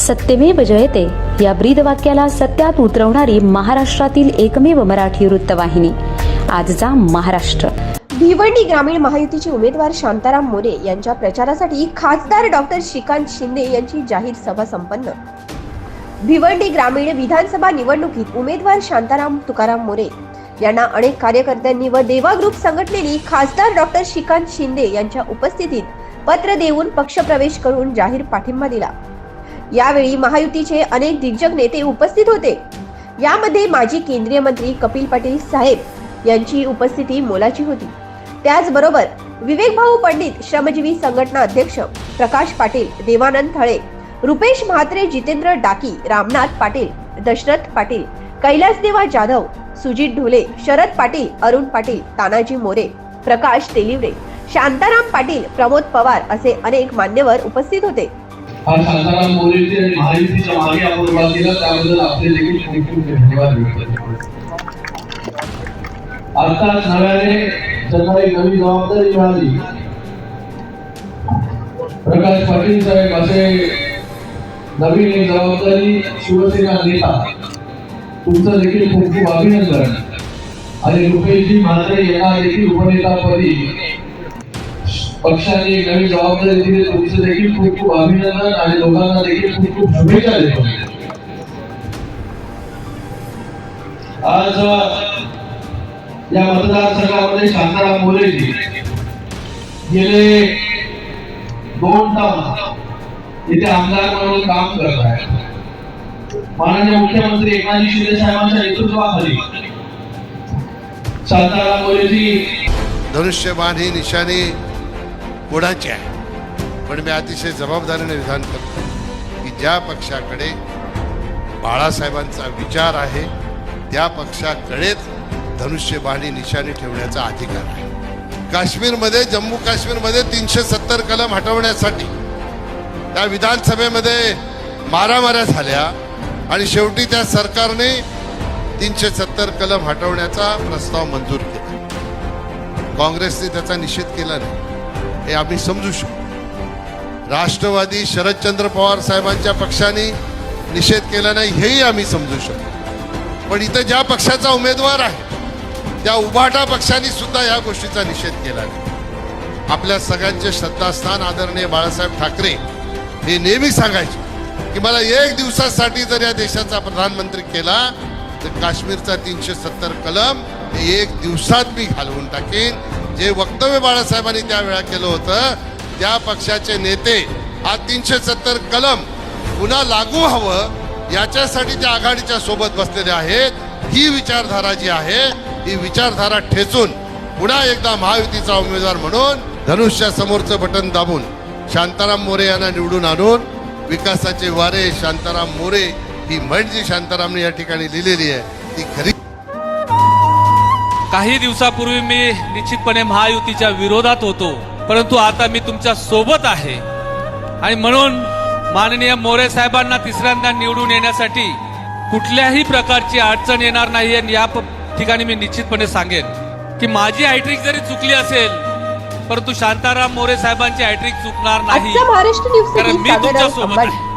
सत्यमेव जयते. या ब्रीद वाक्याला सत्यात उतरवणारी महाराष्ट्रातील एकमेव मराठी वृत्तवाहिनी. आजचा महाराष्ट्र. भिवंडी ग्रामीण महायुतीचे उमेदवार शांताराम मोरे यांच्या प्रचारासाठी खासदार डॉक्टर श्रीकांत शिंदे यांची जाहीर सभा संपन्न. भिवंडी ग्रामीण विधानसभा निवडणुकीत उमेदवार शांताराम तुकाराम मोरे यांना अनेक कार्यकर्त्यांनी व देवा ग्रुप संघटनेने खासदार डॉक्टर श्रीकांत शिंदे यांच्या उपस्थितीत पत्र देऊन पक्षप्रवेश करून जाहीर पाठिंबा दिला. यावेळी महायुतीचे अनेक दिग्गज नेते उपस्थित होते. यामध्ये माजी केंद्रीय मंत्री कपिल पाटील साहेब यांची उपस्थिती मोलाची होती. त्याचबरोबर विवेक भाऊ पंडित श्रमजीवी संघटना अध्यक्ष प्रकाश पाटील देवानंद थळे रुपेश म्हात्रे जितेंद्र डाकी रामनाथ पाटील दशरथ पाटील कैलासदेवा जाधव सुजित ढोले शरद पाटील अरुण पाटील तानाजी मोरे प्रकाश तेलिवरे शांताराम पाटील प्रमोद पवार असे अनेक मान्यवर उपस्थित होते. हा शांताराम मोरेचे आणि महायुतीच्या मागे आपण उभा केला त्याबद्दल आपले देखील खूप खूप धन्यवाद व्यक्त आताच नव्याने त्यांना एक नवी जबाबदारी मिळाली. प्रकाश पाटील साहेब असे नवीन एक जबाबदारी शिवसेना नेता तुमचं देखील खूप खूप अभिनंदन. आणि रुपेशजी म्हात्रे यांना देखील उपनेतापदी पक्षाने एक नवीन जबाबदारी दिली. तुमचं देखील खूप खूप अभिनंदन आणि लोकांना देखील खूप खूप शुभेच्छा देतो. आज या मतदारसंघामध्ये शांताराम मोरेजी गेले दोन तास इथे आमदार म्हणून काम करत आहेत. माननीय मुख्यमंत्री एकनाथजी शिंदे साहेबांच्या नेतृत्वाखाली शांताराम मोरेजी धनुष्यबाण ही निशाणी कोणाची आहे? पण मी अतिशय जबाबदारीने विधान करतो की ज्या पक्षाकडे बाळासाहेबांचा विचार आहे त्या पक्षाकडेच धनुष्यबाणी निशाणी ठेवण्याचा अधिकार आहे. काश्मीरमध्ये जम्मू काश्मीरमध्ये तीनशे सत्तर कलम हटवण्यासाठी त्या विधानसभेमध्ये मारामाऱ्या झाल्या आणि शेवटी त्या सरकारने तीनशे सत्तर कलम हटवण्याचा प्रस्ताव मंजूर केला. काँग्रेसने त्याचा निषेध केला नाही. हे आम्ही समजू शकतो राष्ट्रवादी शरदचंद्र पवार साहेबांच्या पक्षाने निषेध केला नाही हेही आम्ही समजू शकतो पण इथं ज्या पक्षाचा उमेदवार आहे त्या उभाटा पक्षाने सुद्धा या गोष्टीचा निषेध केला नाही. आपल्या सगळ्यांचे श्रद्धास्थान आदरणीय बाळासाहेब ठाकरे हे नेहमी सांगायचे की मला एक दिवसासाठी जर या देशाचा प्रधानमंत्री केला तर काश्मीरचा तीनशे सत्तर कलम हे एक दिवसात मी घालवून टाकेन. जे वक्तव्य बाळासाहेबांनी त्यावेळा केलं होतं त्या पक्षाचे नेते हा तीनशे सत्तर कलम पुन्हा लागू हवं याच्यासाठी त्या आघाडीच्या सोबत बसलेले आहेत. ही विचारधारा जी आहे ही विचारधारा ठेचून पुन्हा एकदा महायुतीचा उमेदवार म्हणून धनुष्या समोरचं बटन दाबून शांताराम मोरे यांना निवडून आणून विकासाचे वारे शांताराम मोरे ही म्हण जी शांतारामने या ठिकाणी लिहिलेली आहे ती खरी काही दिवसापूर्वी मी निश्चितपणे महायुतीच्या विरोधात होतो परंतु आता मी तुमच्यासोबत आहे. आणि म्हणून माननीय मोरे साहेबांना तिसऱ्यांदा निवडून येण्यासाठी कुठल्याही प्रकारची अडचण येणार नाही आणि या ठिकाणी मी निश्चितपणे सांगेन की माझी हायट्रिक जरी चुकली असेल परंतु शांताराम मोरे साहेबांची हायट्रिक चुकणार नाही. कारण मी तुमच्यासोबत आहे.